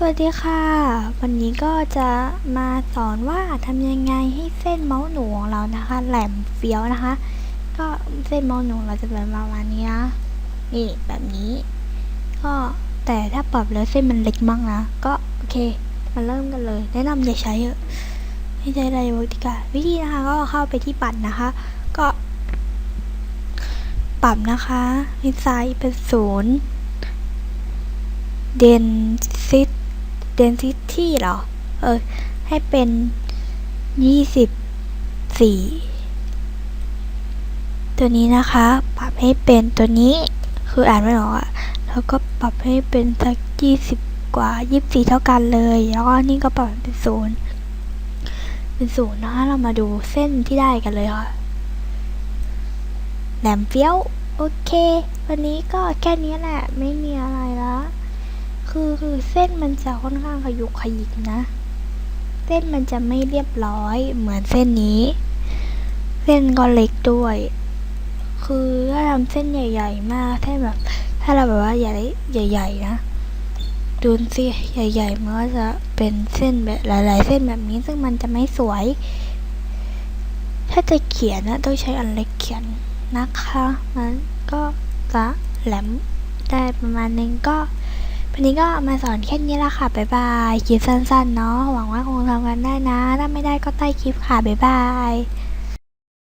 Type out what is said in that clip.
สวัสดีค่ะ วันนี้ก็จะมาสอนว่าทำยังไงให้เส้นเมาส์หนูของเรานะคะ แหลมเฟี้ยวนะคะ ก็เส้นเมาส์หนูเราจะเป็นประมาณนี้นะนี่แบบนี้ ก็แต่ถ้าปรับแล้วเส้นมันเล็กมากนะ ก็โอเคมาเริ่มกันเลย แนะนำอย่าใช้เยอะให้ใช้อะไรวิธีการวิธีนะคะก็เข้าไปที่ปัดนะคะ ก็ ปรับนะคะให้ไซส์เป็นศูนย์ density density หรอ เออ ให้เป็นยี่สิบสี่ตัวนี้นะคะ ปรับให้เป็นตัวนี้คืออ่านไม่ออกอะแล้วก็ปรับให้เป็นสักยี่สิบกว่ายี่สิบสี่เท่ากันเลย แล้วก็นี่ก็ปรับเป็นศูนย์เป็นศูนย์นะคะเรามาดูเส้นที่ได้กันเลยค่ะแหลมเฟี้ยว โอเค วันนี้ก็แค่นี้แหละ ไม่มีอะไร คือคือเส้นมันจะค่อนข้างขยุกขยิกนะ เส้นมันจะไม่เรียบร้อยเหมือนเส้นนี้ เส้นก็เล็กด้วย คือถ้าทำเส้นใหญ่ ๆ มากเส้นแบบ ถ้าเราแบบว่าใหญ่ใหญ่ ๆ นะดูสิใหญ่ๆมันก็จะเป็นเส้นแบบหลาย ๆ เส้นแบบนี้ซึ่งมันจะไม่สวย ถ้าจะเขียนนะต้องใช้อันเล็กเขียนนะคะ มันก็จะแหลมได้ประมาณนึงก็ วันนี้ก็มาสอนแค่นี้ละค่ะ บ๊ายบาย คลิปสั้นๆเนาะ หวังว่าคงทำกันได้นะ ถ้าไม่ได้ก็ใต้คลิปค่ะ บ๊ายบาย